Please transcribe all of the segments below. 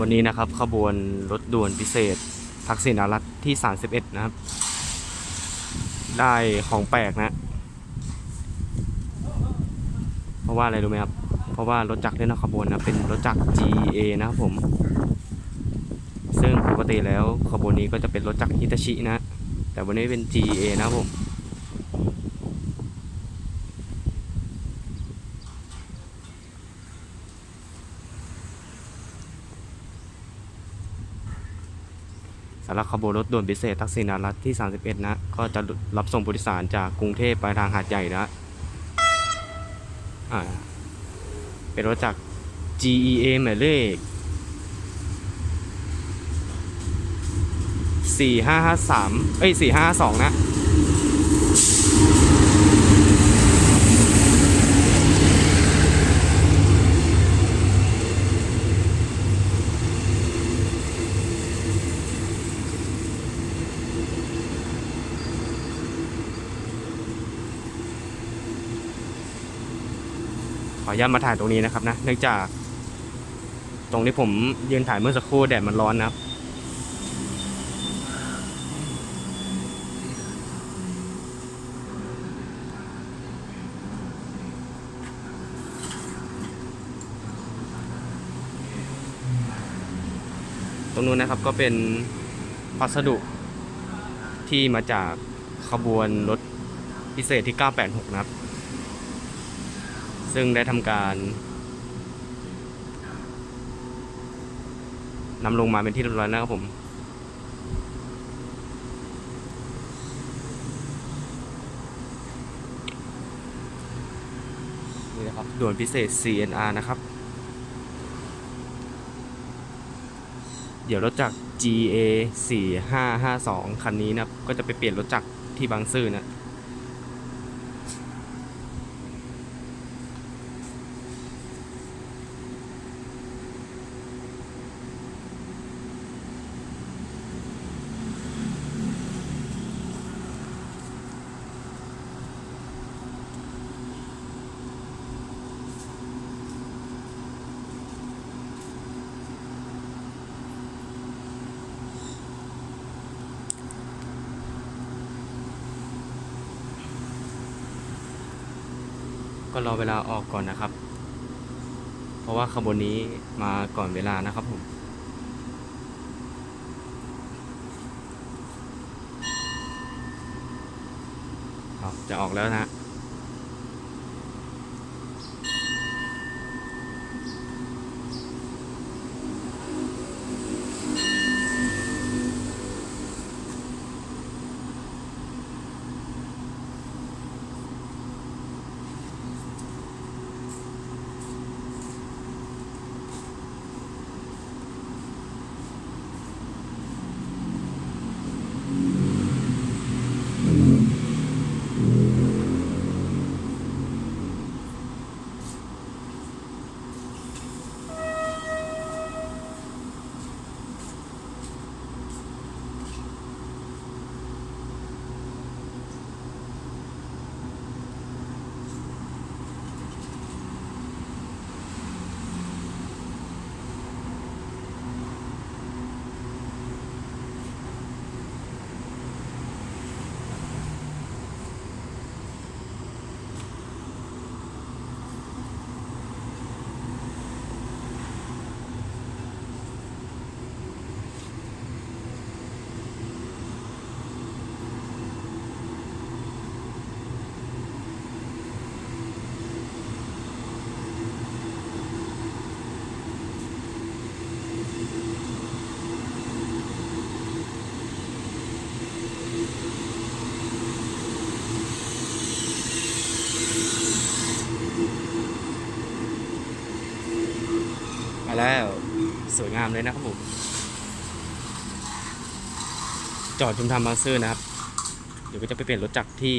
วันนี้นะครับขบวนรถด่วนพิเศษ ทักษิณารัตที่ 31 นะครับ ได้ของแปลกนะ เพราะว่าอะไรรู้ไหมครับ เพราะว่ารถจักรที่นอกขบวนนะเป็นรถจักร GA นะครับผม ซึ่งปกติแล้วขบวนนี้ก็จะเป็นรถจักรฮิตาชินะ แต่วันนี้เป็น GA นะครับผม สำหรับขบวนรถด่วนพิเศษทักษิณารัฐที่ 31 นะ ก็จะรับส่งผู้โดยสารจากกรุงเทพไปทางหาดใหญ่นะเป็นรถจาก GEA หมายเลข 4553 เอ้ย 4552 นะ ขออนุญาตมาถ่ายตรงนี้นะครับนะเนื่องจาก ตรงที่ผมยืนถ่ายเมื่อสักครู่แดดมันร้อนนะครับตรงนู้นนะครับก็เป็นพัสดุที่มาจากขบวนรถพิเศษที่ 986 นะครับ ซึ่งได้ทำการนำลงมาเป็นที่เรียบร้อยแล้วนะครับผม นี่นะครับด่วนพิเศษ CNR นะครับ เดี๋ยวรถจาก GA 4552 คันนี้นะครับ ก็จะไปเปลี่ยนรถจักรที่บางซื่อนะ ก็รอเวลาออกก่อนนะครับ เพราะว่าขบวนนี้มาก่อนเวลานะครับผมจะออกแล้วนะ มาแล้วสวยงามเลยนะครับผม จอดชุมทางบางซื่อนะครับ เดี๋ยวก็จะไปเปลี่ยนรถจักรที่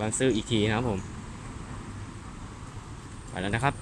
บางซื่ออีกทีนะครับผม ไปแล้วนะครับ